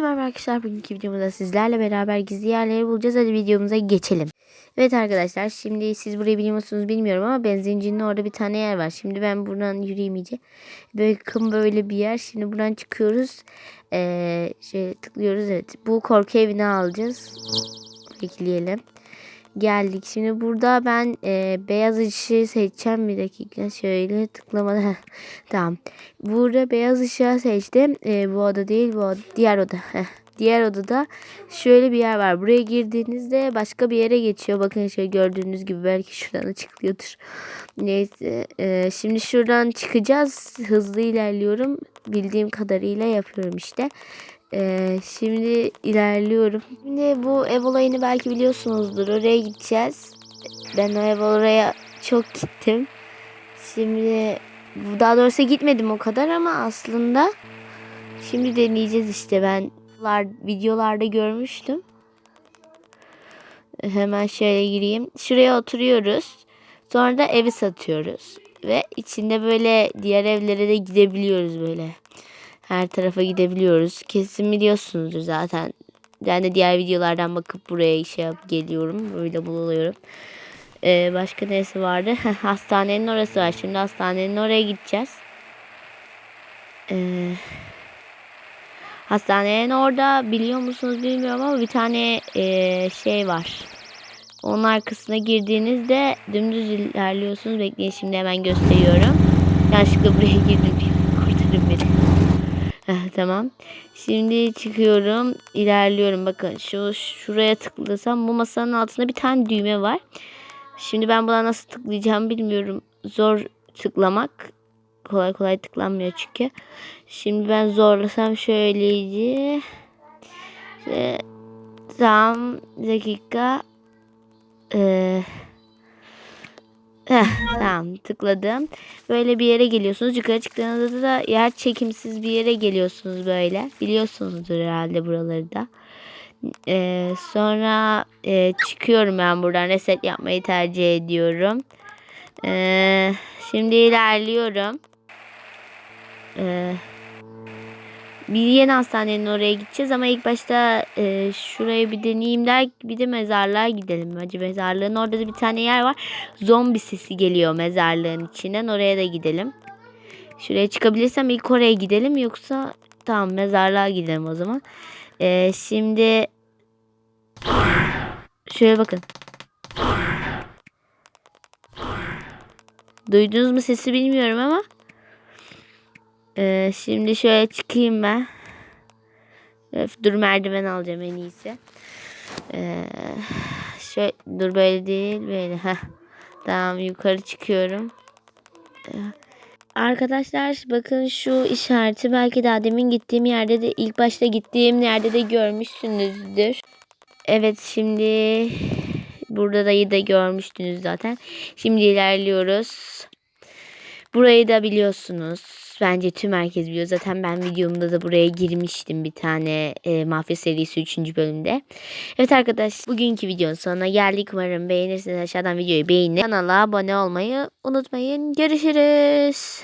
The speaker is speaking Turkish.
Merhaba arkadaşlar. Bugünkü videomuzda sizlerle beraber gizli yerleri bulacağız. Hadi videomuza geçelim. Evet arkadaşlar şimdi siz burayı biliyor musunuz bilmiyorum ama benzincinin orada bir tane yer var. Şimdi ben buradan yürüyeyim iyice. Böyle yakın böyle bir yer. Şimdi buradan çıkıyoruz. Ee, şey tıklıyoruz evet. Bu korku evini alacağız. Bekleyelim. Geldik. Şimdi burada ben e, beyaz ışığı seçeceğim. Bir dakika şöyle tıklamadan. Tamam. Burada beyaz ışığı seçtim. E, bu oda değil bu oda. Diğer oda. Diğer odada şöyle bir yer var. Buraya girdiğinizde başka bir yere geçiyor. Bakın şöyle gördüğünüz gibi belki şuradan açıklıyordur. Neyse. e, şimdi şuradan çıkacağız. Hızlı ilerliyorum. Bildiğim kadarıyla yapıyorum işte. Ee, şimdi ilerliyorum. Şimdi bu ev olayını belki biliyorsunuzdur. Oraya gideceğiz. Ben o ev oraya çok gittim. Şimdi daha doğrusu gitmedim o kadar ama aslında şimdi deneyeceğiz işte ben videolarda görmüştüm. Hemen şöyle gireyim. Şuraya oturuyoruz. Sonra da evi satıyoruz. Ve içinde böyle diğer evlere de gidebiliyoruz böyle her tarafa gidebiliyoruz. Kesin biliyorsunuzdur zaten. Ben de diğer videolardan bakıp buraya şey yap geliyorum. Böyle buluyorum. Ee, başka neresi vardı? hastanenin orası var. Şimdi hastanenin oraya gideceğiz. Ee, hastanenin orada biliyor musunuz bilmiyorum ama bir tane e, şey var. Onun arkasına girdiğinizde dümdüz ilerliyorsunuz. Bekleyin şimdi hemen gösteriyorum. Yanlışlıkla buraya girdim. Tamam. Şimdi çıkıyorum. ilerliyorum. Bakın şu şuraya tıklasam bu masanın altında bir tane düğme var. Şimdi ben buna nasıl tıklayacağım bilmiyorum. Zor tıklamak. Kolay kolay tıklanmıyor çünkü. Şimdi ben zorlasam şöyleydi. İşte, tam dakika. Eee Heh, tamam tıkladım. Böyle bir yere geliyorsunuz. Yukarı çıktığınızda da yer çekimsiz bir yere geliyorsunuz böyle. Biliyorsunuzdur herhalde buraları da. Ee, sonra e, çıkıyorum ben buradan. Reset yapmayı tercih ediyorum. Ee, şimdi ilerliyorum. Ee, bir yeni hastanenin oraya gideceğiz ama ilk başta e, şuraya bir deneyeyim der bir de mezarlığa gidelim. Acı mezarlığın orada da bir tane yer var. Zombi sesi geliyor mezarlığın içinden oraya da gidelim. Şuraya çıkabilirsem ilk oraya gidelim yoksa tamam mezarlığa gidelim o zaman. E, şimdi şöyle bakın. Duydunuz mu sesi bilmiyorum ama ee, şimdi şöyle çıkayım ben. Öf, dur merdiven alacağım en iyisi. Ee, şöyle, dur böyle değil böyle. Heh. Tamam yukarı çıkıyorum. Ee, arkadaşlar bakın şu işareti belki daha demin gittiğim yerde de ilk başta gittiğim yerde de görmüşsünüzdür. Evet şimdi burada da da görmüştünüz zaten. Şimdi ilerliyoruz. Burayı da biliyorsunuz. Bence tüm herkes biliyor. Zaten ben videomda da buraya girmiştim bir tane e, Mafya serisi 3. bölümde. Evet arkadaş bugünkü videonun sonuna geldik. Umarım beğenirsiniz. Aşağıdan videoyu beğenin. Kanala abone olmayı unutmayın. Görüşürüz.